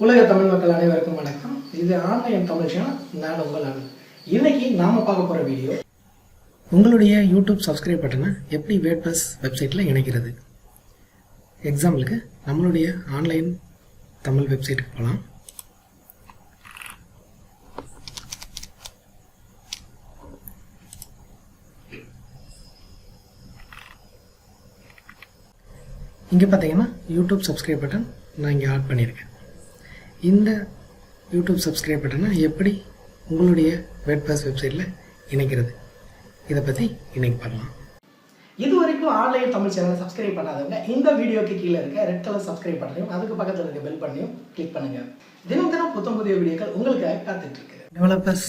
உலக தமிழ் மக்கள் அனைவருக்கும் வணக்கம். இது ஆன்லைன் தமிழ் சேனல் நான் உங்கள் அனு இன்னைக்கு நாம பார்க்க போற வீடியோ உங்களுடைய யூடியூப் சப்ஸ்கிரைப் பட்டனை எப்படி வேட்பஸ் வெப்சைட்டில் இணைக்கிறது? எக்ஸாம்பிளுக்கு நம்மளுடைய ஆன்லைன் தமிழ் வெப்சைட்டுக்கு போகலாம் இங்கே பார்த்தீங்கன்னா யூடியூப் சப்ஸ்கிரைப் பட்டன் நான் இங்கே ஆட் பண்ணியிருக்கேன். இந்த யூடியூப் சப்ஸ்கிரைப் பட்டனை எப்படி உங்களுடைய வேட்பாஸ் வெப்சைட்டில் இணைக்கிறது? இதை பற்றி இன்னைக்கு பார்க்கலாம். இது வரைக்கும் ஆன்லைன் தமிழ் சேனலை சப்ஸ்கிரைப் பண்ணாதவங்க இந்த வீடியோக்கு கீழே இருக்க ரெட் கலர் சப்ஸ்கிரைப் பட்டனையும் அதுக்கு பக்கத்தில் இருக்க பெல் பண்ணியும் கிளிக் பண்ணுங்க. தினம் தினம் புத்தம் புதிய வீடியோக்கள் உங்களுக்காக காத்துட்டு இருக்கு. Developers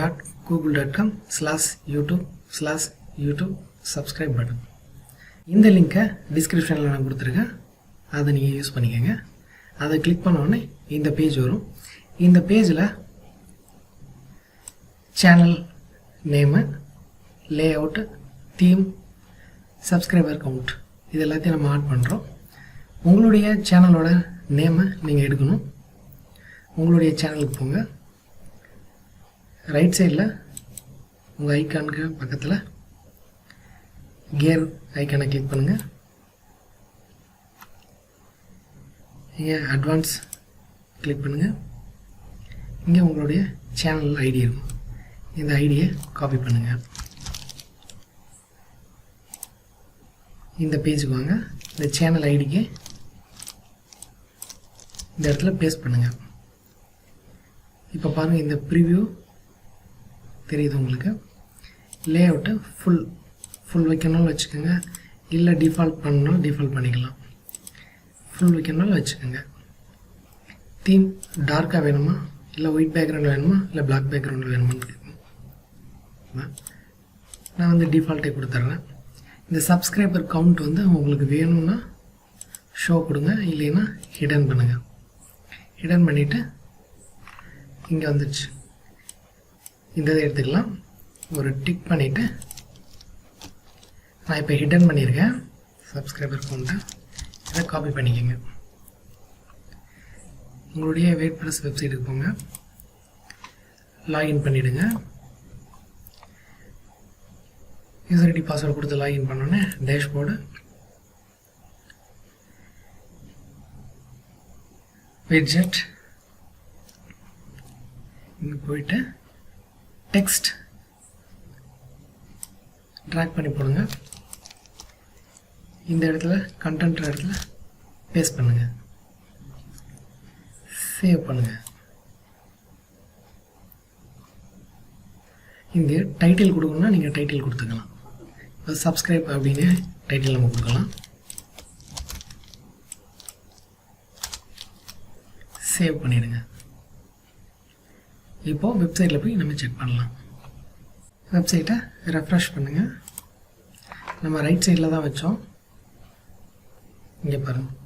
dot Google dot com slash YouTube slash YouTube subscribe button இந்த லிங்க்கை டிஸ்கிரிப்ஷனில் நான் கொடுத்துருக்கேன். அதை நீங்கள் யூஸ் பண்ணிக்கோங்க. அதை கிளிக் பண்ணோடனே இந்த பேஜ் வரும். இந்த பேஜில் channel name layout theme subscriber count இது எல்லாத்தையும் நம்ம ஆட் பண்ணுறோம் உங்களுடைய சேனலோட நேமை நீங்கள் எடுக்கணும். உங்களுடைய சேனலுக்கு போங்க. ரைட் சைடில் உங்கள் ஐக்கானுக்கு பக்கத்தில் கியர் ஐக்கானை கிளிக் பண்ணுங்கள் நீங்கள் அட்வான்ஸ் கிளிக் பண்ணுங்கள் இங்கே உங்களுடைய சேனல் ஐடி இருக்கும். இந்த ஐடியை காப்பி பண்ணுங்கள் இந்த பேஜுக்கு வாங்க. இந்த சேனல் ஐடிக்கு இந்த இடத்துல பேஸ்ட் பண்ணுங்கள் இப்போ பாருங்கள் இந்த ப்ரிவ்யூ தெரியுது உங்களுக்கு. லே அவுட்டை ஃபுல் ஃபுல் வைக்கணும்னு வச்சுக்கோங்க. இல்லை டிஃபால்ட் பண்ணணும் டிஃபால்ட் பண்ணிக்கலாம். ஃபுல் வைக்கணும்னாலும் வச்சுக்கோங்க? தீம் டார்க்காக வேணுமா? இல்லை ஒயிட் பேக்ரவுண்ட் வேணுமா? இல்லை பிளாக் பேக்ரவுண்ட் வேணுமான்னு கேட்கும் நான் வந்து டிஃபால்ட்டே கொடுத்துட்றேன் இந்த சப்ஸ்கிரைபர் கவுண்ட் வந்து உங்களுக்கு வேணும்னா ஷோ கொடுங்க இல்லைன்னா ஹிடன் பண்ணுங்கள் ஹிடன் பண்ணிவிட்டு இங்கே வந்துடுச்சு இந்த இதை எடுத்துக்கலாம். ஒரு டிக் பண்ணிவிட்டு நான் இப்போ ஹிடன் பண்ணியிருக்கேன் சப்ஸ்கிரைபர் கவுண்ட்டை இதை காப்பி பண்ணிக்கோங்க. உங்களுடைய வெயிட் ப்ளஸ் வெப்சைட்டுக்கு போங்க. லாகின் பண்ணிவிடுங்க யூசர் ஐடி பாஸ்வேர்டு கொடுத்து லாகின் பண்ணோன்னே டேஷ்போர்டு விட்ஜெட் இங்கே போயிட்டு டெக்ஸ்ட் ட்ராக் பண்ணி போடுங்க. இந்த இடத்துல கண்டென்ட் இடத்துல பேஸ்ட் பண்ணுங்கள் சேவ் பண்ணுங்கள் இங்கே டைட்டில் கொடுக்கணும்னா நீங்கள் டைட்டில் கொடுத்துக்கலாம். இப்போ சப்ஸ்கிரைப் அப்படின்னு டைட்டில் நம்ம கொடுக்கலாம். சேவ் பண்ணிடுங்க. இப்போது வெப்சைட்டில் போய் நம்ம செக் பண்ணலாம். வெப்சைட்டை ரெஃப்ரெஷ் பண்ணுங்கள் நம்ம ரைட் சைடில் தான் வச்சோம். இங்கே பாருங்கள்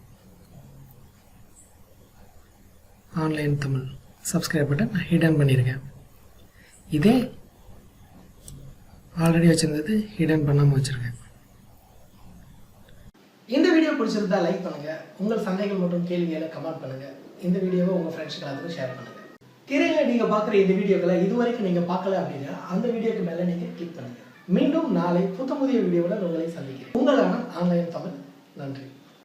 ஆன்லைன் தமிழ் சப்ஸ்கிரைப் பட்டன் நான் ஹிடன் பண்ணியிருக்கேன். இதே ஆல்ரெடி வச்சுருந்தது ஹிடன் பண்ணாமல் வச்சுருக்கேன். இந்த வீடியோ பிடிச்சிருந்தா லைக் பண்ணுங்கள் உங்கள் சந்தேகங்கள் மற்றும் கேள்விகளை கமெண்ட் பண்ணுங்கள் இந்த வீடியோவை உங்கள் ஃப்ரெண்ட்ஸ்க்கு எல்லாத்துக்கும் ஷேர் பண்ணுங்கள் திரையில் நீங்கள் பார்க்குற இந்த வீடியோக்களை இதுவரைக்கும் நீங்கள் பார்க்கல அப்படின்னா அந்த வீடியோக்கு மேலே நீங்கள் கிளிக் பண்ணுங்கள் மீண்டும் நாளை புத்த புதிய வீடியோவில் உங்களை சந்திக்கிறேன். உங்களான ஆன்லைன் தமிழ். நன்றி.